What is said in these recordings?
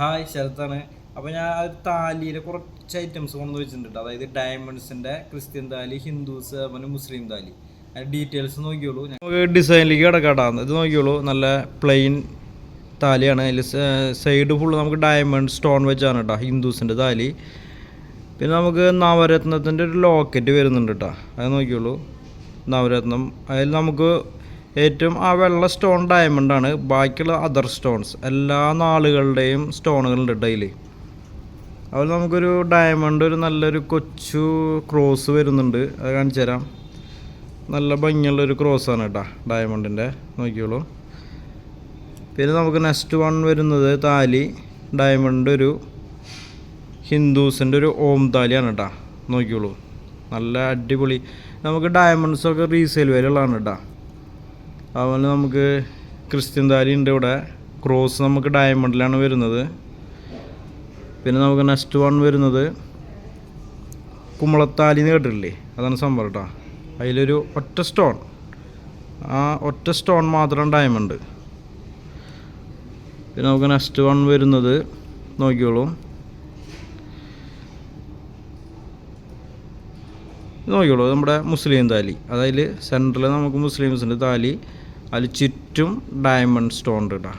Hi ശരത്താണ് അപ്പോൾ ഞാൻ ഒരു താലിയിലെ കുറച്ച് ഐറ്റംസ് കൊണ്ടു വെച്ചിട്ടുണ്ട്. ട്ടോ. അതായത് ഡയമണ്ട്സിന്റെ ക്രിസ്ത്യൻ താലി ഹിന്ദുസ് അതുപോലെ മുസ്ലിം താലി. അതിന്റെ ഡീറ്റെയിൽസ് നോക്കിയോളൂ. നമുക്ക് ഡിസൈനിലേക്ക് കിടക്കാട്ടാണ് ഇത് നോക്കിയോളൂ. നല്ല പ്ലെയിൻ താലിയാണ്. അതിൽ സൈഡ് ഫുള്ള് നമുക്ക് ഡയമണ്ട് സ്റ്റോൺ വെച്ചാണ് കേട്ടോ ഹിന്ദുസിന്റെ താലി. പിന്നെ നമുക്ക് നവരത്നത്തിന്റെ ഒരു ലോക്കറ്റ് വരുന്നുണ്ട് കേട്ടോ അത് നോക്കിയോളൂ. നവരത്നം. അതിൽ നമുക്ക് ഏറ്റവും ആ വെള്ള സ്റ്റോൺ ഡയമണ്ട് ആണ്. ബാക്കിയുള്ള അതർ സ്റ്റോൺസ് എല്ലാ നാളുകളുടെയും സ്റ്റോണുകളുണ്ട് ഡെയിലി അതുപോലെ നമുക്കൊരു ഡയമണ്ട് ഒരു നല്ലൊരു കൊച്ചു ക്രോസ് വരുന്നുണ്ട്. അത് കാണിച്ചു തരാം. നല്ല ഭംഗിയുള്ളൊരു ക്രോസാണ് കേട്ടോ ഡയമണ്ടിന്റെ നോക്കിയോളൂ പിന്നെ നമുക്ക് നെക്സ്റ്റ് വൺ വരുന്നത് താലി. ഡയമണ്ട് ഒരു ഹിന്ദുസിന്റെ ഒരു ഓം താലിയാണ് കേട്ടോ. നോക്കിയോളൂ നല്ല അടിപൊളി. നമുക്ക് ഡയമണ്ട്സൊക്കെ റീസെയിൽ വിലയുള്ളതാണ് കേട്ടോ. അതുപോലെ നമുക്ക് ക്രിസ്ത്യൻ താലി ഉണ്ട് ഇവിടെ. ക്രോസ് നമുക്ക് ഡയമണ്ടിലാണ് വരുന്നത്. പിന്നെ നമുക്ക് നെക്സ്റ്റ് വൺ വരുന്നത് കുമ്പളത്താലി എന്ന് കേട്ടിട്ടില്ലേ? അതാണ് സംഭവം കേട്ടോ. അതിലൊരു ഒറ്റ സ്റ്റോൺ ആ ഒറ്റ സ്റ്റോൺ മാത്രം ഡയമണ്ട് പിന്നെ നമുക്ക് നെക്സ്റ്റ് വൺ വരുന്നത് നോക്കിയോളൂ നോക്കിയോളൂ നമ്മുടെ മുസ്ലിം താലി. അതായത് സെന്ററിൽ നമുക്ക് മുസ്ലിംസിന്റെ താലി അതിൽ ചുറ്റും ഡയമണ്ട് സ്റ്റോൺ ഉണ്ട്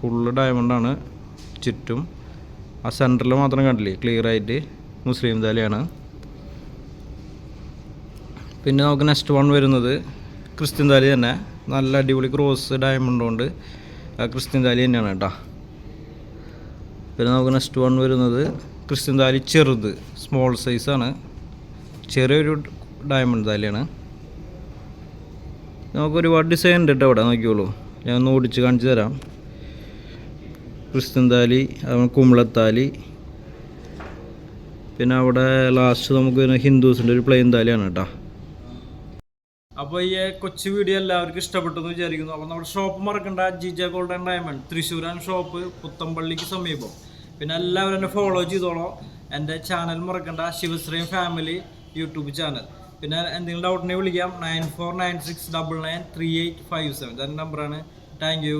ഫുള്ള് ഡയമണ്ടാണ് ചുറ്റും. ആ സെന്ററിൽ മാത്രം കണ്ടില്ലേ? ക്ലിയർ ആയിട്ട് മുസ്ലിം താലിയാണ്. പിന്നെ നമുക്ക് നെക്സ്റ്റ് വൺ വരുന്നത് ക്രിസ്ത്യൻ താലി തന്നെ. നല്ല അടിപൊളി ക്രോസ് ഡയമണ്ട് കൊണ്ട് ക്രിസ്ത്യൻ താലി തന്നെയാണ് കേട്ടോ പിന്നെ നമുക്ക് നെക്സ്റ്റ് വൺ വരുന്നത് ക്രിസ്ത്യൻ താലി ചെറുത് സ്മോൾ സൈസാണ് ചെറിയൊരു ഡയമണ്ട് താലിയാണ്. നമുക്ക് ഒരുപാട് ഡിസൈൻ ഉണ്ട് കേട്ടോ അവിടെ നോക്കിയോളൂ ഞാൻ ഒന്ന് ഓടിച്ച് കാണിച്ചു തരാം. ക്രിസ്ത്യൻ താലി കുമ്പളത്താലി പിന്നെ അവിടെ ലാസ്റ്റ് നമുക്ക് ഹിന്ദുസിന്റെ ഒരു പ്ലെയിൻ താലിയാണ് കേട്ടോ അപ്പോൾ ഈ കൊച്ചു വീഡിയോ എല്ലാവർക്കും ഇഷ്ടപ്പെട്ടു എന്ന് വിചാരിക്കുന്നു. അപ്പോൾ നമ്മുടെ ഷോപ്പ് മറക്കണ്ട. ജിജ ഗോൾഡൻ ഡയമണ്ട് തൃശ്ശൂരാൻ ഷോപ്പ് പുത്തമ്പള്ളിക്ക് സമീപം. പിന്നെ എല്ലാവരും എന്നെ ഫോളോ ചെയ്തോളോ. എന്റെ ചാനൽ മറക്കണ്ട. ശിവശ്രീം ഫാമിലി യൂട്യൂബ് ചാനൽ പിന്നെ എന്തെങ്കിലും ഡൗട്ടിനെ വിളിക്കാം. Nine four nine six double nine three eight five seven എന്റെ നമ്പറാണ് താങ്ക് യു